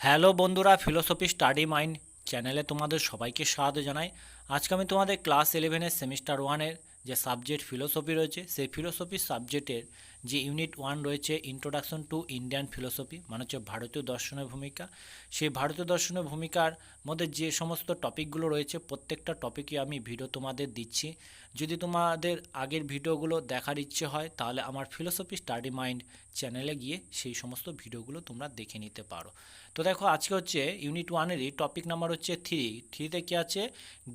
Hello বন্ধুরা philosophy study mind চ্যানেলে তোমাদের সবাইকে স্বাগত জানাই। আজকে আমি তোমাদের ক্লাস ইলেভেনের সেমিস্টার ওয়ানের যে সাবজেক্ট ফিলোসফি রয়েছে, সেই ফিলোসফি সাবজেক্টের যে ইউনিট ওয়ান রয়েছে ইন্ট্রোডাকশন টু ইন্ডিয়ান ফিলোসফি মানে হচ্ছে ভারতীয় দর্শনের ভূমিকা। সেই ভারতীয় দর্শনের ভূমিকার মধ্যে যে সমস্ত টপিকগুলো রয়েছে, প্রত্যেকটা টপিকই আমি ভিডিও তোমাদের দিচ্ছি। যদি তোমাদের আগের ভিডিওগুলো দেখার ইচ্ছে হয়, তাহলে আমার ফিলোসফি স্টাডি মাইন্ড চ্যানেলে গিয়ে সেই সমস্ত ভিডিওগুলো তোমরা দেখে নিতে পারো। তো দেখো, আজকে হচ্ছে ইউনিট ওয়ানেরই টপিক নাম্বার হচ্ছে থ্রি। থ্রিতে কী আছে?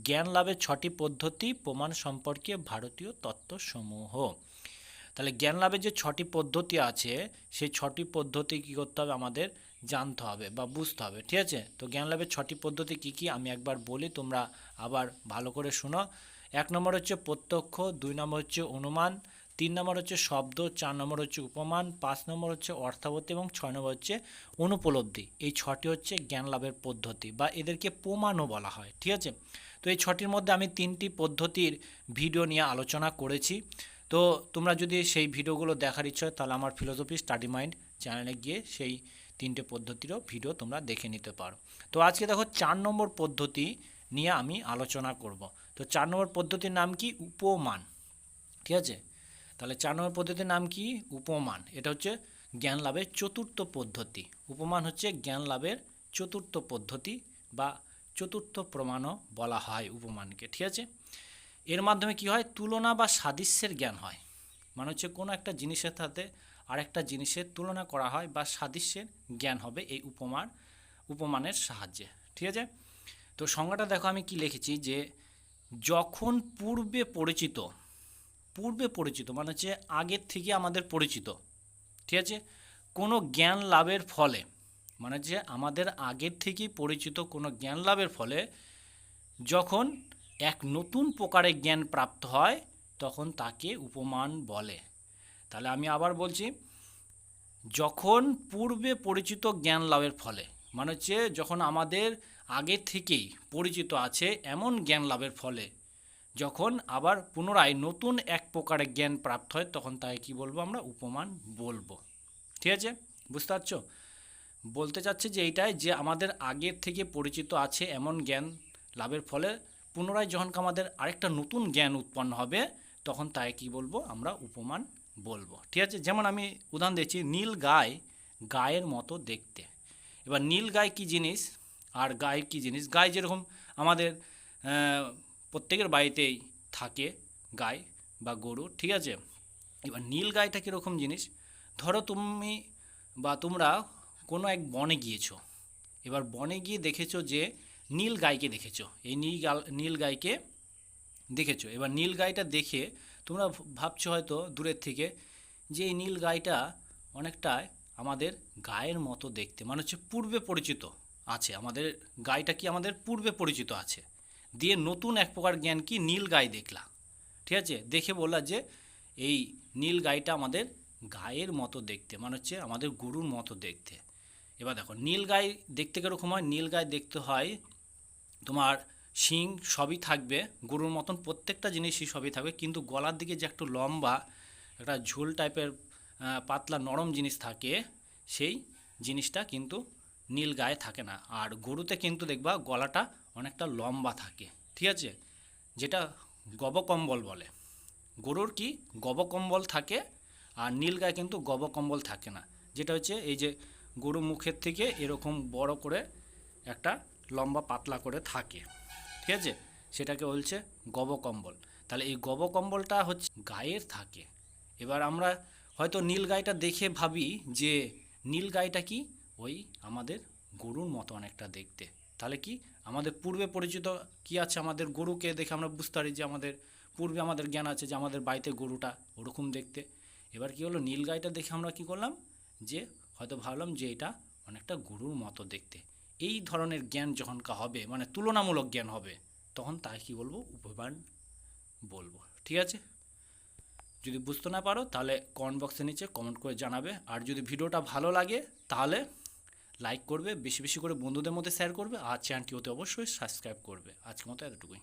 জ্ঞান লাভের ছটি পদ্ধতি প্রমাণ সম্পর্কে ভারতীয় তত্ত্বসমূহ। তাহলে জ্ঞান লাভের যে ছটি পদ্ধতি আছে, সেই ছটি পদ্ধতি কী করতে হবে? আমাদের জানতে হবে বা বুঝতে হবে, ঠিক আছে? তো জ্ঞান লাভের ছটি পদ্ধতি কী কী? আমি একবার বলি, তোমরা আবার ভালো করে শোনো। এক নম্বর হচ্ছে প্রত্যক্ষ, দুই নম্বর হচ্ছে অনুমান, তিন নম্বর হচ্ছে শব্দ, চার নম্বর হচ্ছে উপমান, পাঁচ নম্বর হচ্ছে অর্থাবতী এবং ছয় নম্বর হচ্ছে অনুপলব্ধি। এই ছটি হচ্ছে জ্ঞান লাভের পদ্ধতি বা এদেরকে প্রমাণও বলা হয়, ঠিক আছে? তো এই ছটির মধ্যে আমি তিনটি পদ্ধতির ভিডিও নিয়ে আলোচনা করেছি। তো তোমরা যদি সেই ভিডিওগুলো দেখার ইচ্ছা হয়, তাহলে আমার ফিলোসফি স্টাডি মাইন্ড চ্যানেলে গিয়ে সেই তিনটে পদ্ধতিরও ভিডিও তোমরা দেখে নিতে পারো। তো আজকে দেখো চার নম্বর পদ্ধতি নিয়ে আমি আলোচনা করব। তো চার নম্বর পদ্ধতির নাম কি? উপমান। ঠিক আছে? তাহলে চার নম্বর পদ্ধতির নাম কি? উপমান। এটা হচ্ছে জ্ঞান লাভের চতুর্থ পদ্ধতি। উপমান হচ্ছে জ্ঞান লাভের চতুর্থ পদ্ধতি বা চতুর্থ প্রমাণও বলা হয় উপমানকে। ঠিক আছে? এর মাধ্যমে কি হয়? তুলনা বা সাদৃশ্যের জ্ঞান হয়। মানে হচ্ছে কোনো একটা জিনিসের সাথে আরেকটা জিনিসের তুলনা করা হয় বা সাদৃশ্যের জ্ঞান হবে এই উপমান উপমানের সাহায্যে। ঠিক আছে? তো সংজ্ঞাটা দেখো, আমি কি লিখেছি? যে যখন পূর্বে পরিচিত পূর্বে পরিচিত মানে হচ্ছে আগের থেকে আমাদের পরিচিত, ঠিক আছে? কোনো জ্ঞান লাভের ফলে মানে যে আমাদের আগের থেকেই পরিচিত কোনো জ্ঞান লাভের ফলে, যখন এক নতুন প্রকারের জ্ঞান প্রাপ্ত হয়, তখন তাকে উপমান বলে। তাহলে আমি আবার বলছি, যখন পূর্বে পরিচিত জ্ঞান লাভের ফলে মানে হচ্ছে যখন আমাদের আগে থেকেই পরিচিত আছে এমন জ্ঞান লাভের ফলে, যখন আবার পুনরায় নতুন এক প্রকারের জ্ঞান প্রাপ্ত হয়, তখন তাকে কি বলব আমরা? উপমান বলব। ঠিক আছে? বুঝতে পারছ? বলতে চাচ্ছে যে এইটাই যে আমাদের আগের থেকে পরিচিত আছে এমন জ্ঞান লাভের ফলে পুনরায় যখন আমাদের আরেকটা নতুন জ্ঞান উৎপন্ন হবে, তখন তাই কি বলব? আমরা উপমান বলব। ঠিক আছে? যেমন আমি উদাহরণ দিচ্ছি, নীল গায়ে গায়ের মতো দেখতে। এবার নীল গায়ে কি জিনিস? আর গায়ে কি জিনিস? গায়ে যেরকম আমাদের প্রত্যেকের বাড়িতেই থাকে গাই বা গরু, ঠিক আছে? এবার নীল গাইটা কীরকম জিনিস? ধরো তুমি বা তোমরা কোনো এক বনে গিয়েছো। এবার বনে গিয়ে দেখেছ যে নীল গাইকে দেখেছ। এই নীল গাল, নীল গাইকে দেখেছ। এবার নীল গাইটা দেখে তোমরা ভাবছ হয়তো দূরের থেকে যে এই নীল গাইটা অনেকটাই আমাদের গায়ের মতো দেখতে। মানে হচ্ছে পূর্বে পরিচিত আছে। আমাদের গাইটা কি আমাদের পূর্বে পরিচিত আছে। দিয়ে নতুন এক প্রকার জ্ঞান কি নীল গাই দেখলা। ঠিক আছে? দেখে বললা যে এই নীল গাইটা আমাদের গায়ের মতো দেখতে। মানে হচ্ছে আমাদের গরুর মতো দেখতে। এবার দেখো, নীল গাই দেখতে কীরকম হয়? নীল গাই দেখতে হয় তোমার শিং সবই থাকবে, গরুর মতন প্রত্যেকটা জিনিসই সবই থাকবে, কিন্তু গলার দিকে যে একটু লম্বা, একটা ঝোল টাইপের পাতলা নরম জিনিস থাকে, সেই জিনিসটা কিন্তু নীল গায়ে থাকে না। আর গরুতে কিন্তু দেখবা গলাটা অনেকটা লম্বা থাকে, ঠিক আছে? যেটা গবকম্বল বলে। গরুর কি গবকম্বল থাকে, আর নীল গায়ে কিন্তু গবকম্বল থাকে না। যেটা হচ্ছে এই যে গরু মুখের থেকে এরকম বড় করে একটা লম্বা পাতলা করে থাকে, ঠিক আছে? সেটাকে বলছে গবকম্বল। তাহলে এই গবকম্বলটা হচ্ছে গায়ের থাকে। এবার আমরা হয়তো নীল গাইটা দেখে ভাবি যে নীল গাইটা কি? ওই আমাদের গরুর মতো অনেকটা দেখতে। তাহলে কি? আমাদের পূর্বে পরিচিত কি আছে আমাদের গরুকে দেখে আমরা বুঝতে পারি যে আমাদের পূর্বে আমাদের জ্ঞান আছে যে আমাদের বাড়িতে গরুটা ওরকম দেখতে। এবার কি হলো? নীল গাইটা দেখে আমরা কি করলাম? যে হয়তো ভাবলাম যে এটা অনেকটা গরুর মতো দেখতে। এই ধরনের জ্ঞান যখন কা হবে মানে তুলনামূলক জ্ঞান হবে, তখন তাই কি বলব? উপমান বলব। ঠিক আছে? যদি বুঝতে না পারো, তাহলে কমেন্ট বক্সের নিচে কমেন্ট করে জানাবে। আর যদি ভিডিওটা ভালো লাগে, তাহলে লাইক করবে, বেশি বেশি করে বন্ধুদের মধ্যে শেয়ার করবে, আর চ্যানেলটি অতি অবশ্যই সাবস্ক্রাইব করবে। আজকের মতো এতটুকুই।